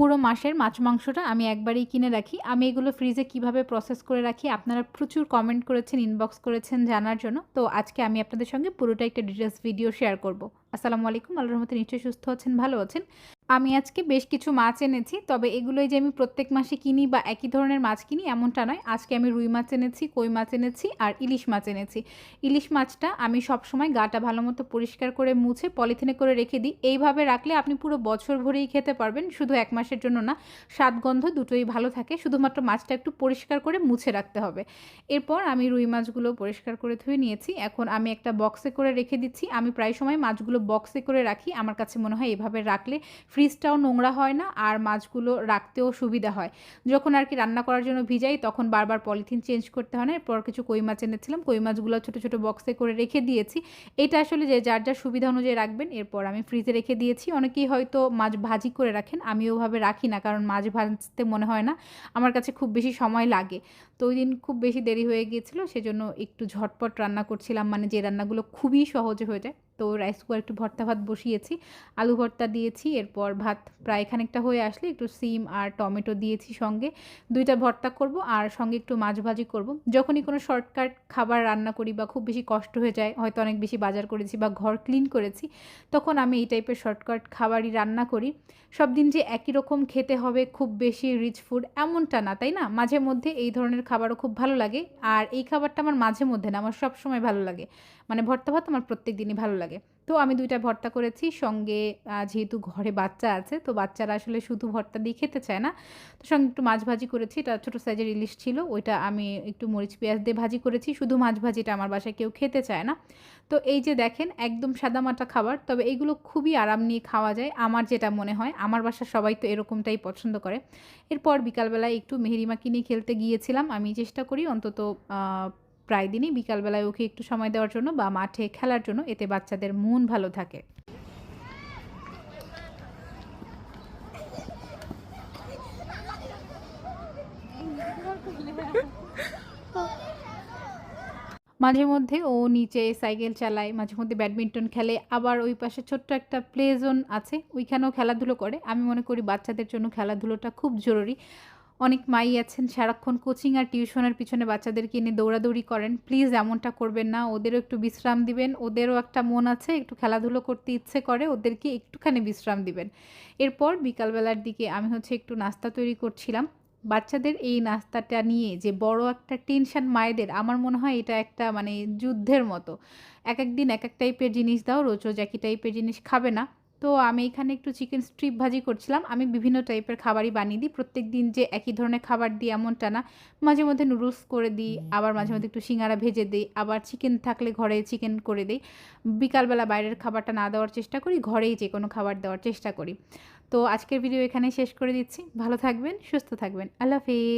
পুরো মাসের মাছ মাংসটা আমি একবারই কিনে রাখি। আমি এগুলো ফ্রিজে কীভাবে প্রসেস করে রাখি আপনারা প্রচুর কমেন্ট করেছেন ইনবক্স করেছেন জানার জন্য। তো আজকে আমি আপনাদের সঙ্গে পুরোটা একটা ডিটেলস ভিডিও শেয়ার করব। আসসালামু আলাইকুম, আল্লাহর রহমতে নিশ্চয়ই সুস্থ আছেন, ভালো আছেন। আমি আজকে বেশ কিছু মাছ এনেছি, তবে এগুলোই যে আমি প্রত্যেক মাসে কিনি বা একই ধরনের মাছ কিনি এমনটা নয়। আজকে আমি রুই মাছ এনেছি, কই মাছ এনেছি আর ইলিশ মাছ এনেছি। ইলিশ মাছটা আমি সবসময় গাটা ভালো মতো পরিষ্কার করে মুছে পলিথিনে করে রেখে দিই। এইভাবে রাখলে আপনি পুরো বছর ভরেই খেতে পারবেন, শুধু এক মাসের জন্য না, স্বাদ গন্ধ দুটোই ভালো থাকে, শুধুমাত্র মাছটা একটু পরিষ্কার করে মুছে রাখতে হবে। এরপর আমি রুই মাছগুলো পরিষ্কার করে ধুয়ে নিয়েছি। এখন আমি একটা বক্সে করে রেখে দিচ্ছি। আমি প্রায় সময় মাছগুলো বক্সে করে রাখি। আমার কাছে মনে হয় এভাবে রাখলে ফ্রিজটাও নোংরা হয় না আর মাছগুলো রাখতেও সুবিধা হয়। যখন আর কি রান্না করার জন্য ভিজাই তখন বারবার পলিথিন চেঞ্জ করতে হয় না। এরপর কিছু কই মাছ এনেছিলাম। কই মাছগুলো ছোটো ছোটো বক্সে করে রেখে দিয়েছি। এটা আসলে যে যার যার সুবিধা অনুযায়ী রাখবেন, এরপর আমি ফ্রিজে রেখে দিয়েছি। অনেকেই হয়তো মাছ ভাজি করে রাখেন আমি ওভাবে রাখি না কারণ মাছ ভাজতে মনে হয় না। আমার কাছে খুব বেশি সময় লাগে। তো ওই দিন খুব বেশি দেরি হয়ে গিয়েছিল, সেজন্য একটু ঝটপট রান্না করছিলাম। মানে যে রান্নাগুলো খুবই সহজে হয়ে যায়। তো রাইস কুকার একটু ভর্তা ভাত বসিয়েছি, আলু ভর্তা দিয়েছি, এরপর ভাত প্রায় খানিকটা হয়ে আসলে একটু সিম আর টমেটো দিয়েছি সঙ্গে। দুইটা ভর্তা করব আর সঙ্গে একটু মাছ ভাজি করব। যখনই কোনো শর্টকাট খাবার রান্না করি বা খুব বেশি কষ্ট হয়ে যায়, হয়তো অনেক বেশি বাজার করেছি বা ঘর ক্লিন করেছি, তখন আমি এই টাইপের শর্টকাট খাবারই রান্না করি। সব দিন যে একই রকম খেতে হবে, খুব বেশি রিচ ফুড এমনটা না, তাই না? মাঝে মধ্যে এই ধরনের খাবারও খুব ভালো লাগে। আর এই খাবারটা আমার মাঝে মধ্যে না, আমার সব সময় ভালো লাগে। মানে ভর্তা ভাত আমার প্রত্যেক দিনই ভালো লাগে। তো আমি দুইটা ভর্তা করেছি, সঙ্গে যেহেতু ঘরে বাচ্চা আছে, তো বাচ্চারা আসলে শুধু ভর্তা দিয়ে খেতে চায় না। তো সঙ্গে একটু মাছ ভাজি করেছি, এটা ছোটো সাইজের ইলিশ ছিল, ওইটা আমি একটু মরিচ পেঁয়াজ দিয়ে ভাজি করেছি, শুধু মাছ ভাজিটা আমার বাসায় কেউ খেতে চায় না। তো এই যে দেখেন, একদম সাদামাটা খাবার, তবে এইগুলো খুবই আরাম নিয়ে খাওয়া যায়, আমার যেটা মনে হয়, আমার বাসার সবাই তো এরকমটাই পছন্দ করে। এরপর বিকালবেলায় একটু মেহেরিমা কিনে খেলতে গিয়েছিলাম, আমি চেষ্টা করি অন্তত প্রায় দিনই বিকালবেলায় ওকে একটু সময় দেওয়ার জন্য বা মাঠে খেলার জন্য এতে বাচ্চাদের মন ভালো থাকে। মাঝে মধ্যে ও নিচে সাইকেল চালায়, মাঝে মধ্যে ব্যাডমিন্টন খেলে, আবার ওই পাশে ছোট্ট একটা প্লে জোন আছে, ওইখানেও খেলাধুলো করে। আমি মনে করি বাচ্চাদের জন্য খেলাধুলোটা খুব জরুরি। অনেক মাই আছেন, সারাক্ষণ কোচিং আর টিউশনের পিছনে বাচ্চাদেরকে এনে দৌড়াদৌড়ি করেন। প্লিজ এমনটা করবেন না, ওদেরও একটু বিশ্রাম দিবেন, ওদেরও একটা মন আছে, একটু খেলাধুলো করতে ইচ্ছে করে, ওদেরকে একটুখানি বিশ্রাম দিবেন। এরপর বিকালবেলার দিকে আমি হচ্ছে একটু নাস্তা তৈরি করছিলাম। বাচ্চাদের এই নাস্তাটা নিয়ে যে বড় একটা টেনশন মায়েদের, আমার মনে হয় এটা একটা মানে যুদ্ধের মতো। এক এক দিন এক এক টাইপের জিনিস দাও, রোজ রোজ একই টাইপের জিনিস খাবে না। তো আমি এখানে একটু চিকেন স্ট্রিপ ভাজি করছিলাম। আমি বিভিন্ন টাইপের খাবারই বানিয়ে দিই। প্রত্যেক দিন যে একই ধরনের খাবার দিই এমনটা না। মাঝে মধ্যে নুডলস করে দিই আবার মাঝে মধ্যে একটু সিঙ্গারা ভেজে দিই আবার চিকেন থাকলে ঘরে চিকেন করে দিই। বিকালবেলা বাইরের খাবারটা না দেওয়ার চেষ্টা করি ঘরেই যে কোনো খাবার দেওয়ার চেষ্টা করি। তো আজকের ভিডিও এখানে শেষ করে দিচ্ছি। ভালো থাকবেন সুস্থ থাকবেন। আল্লাহ হাফিজ।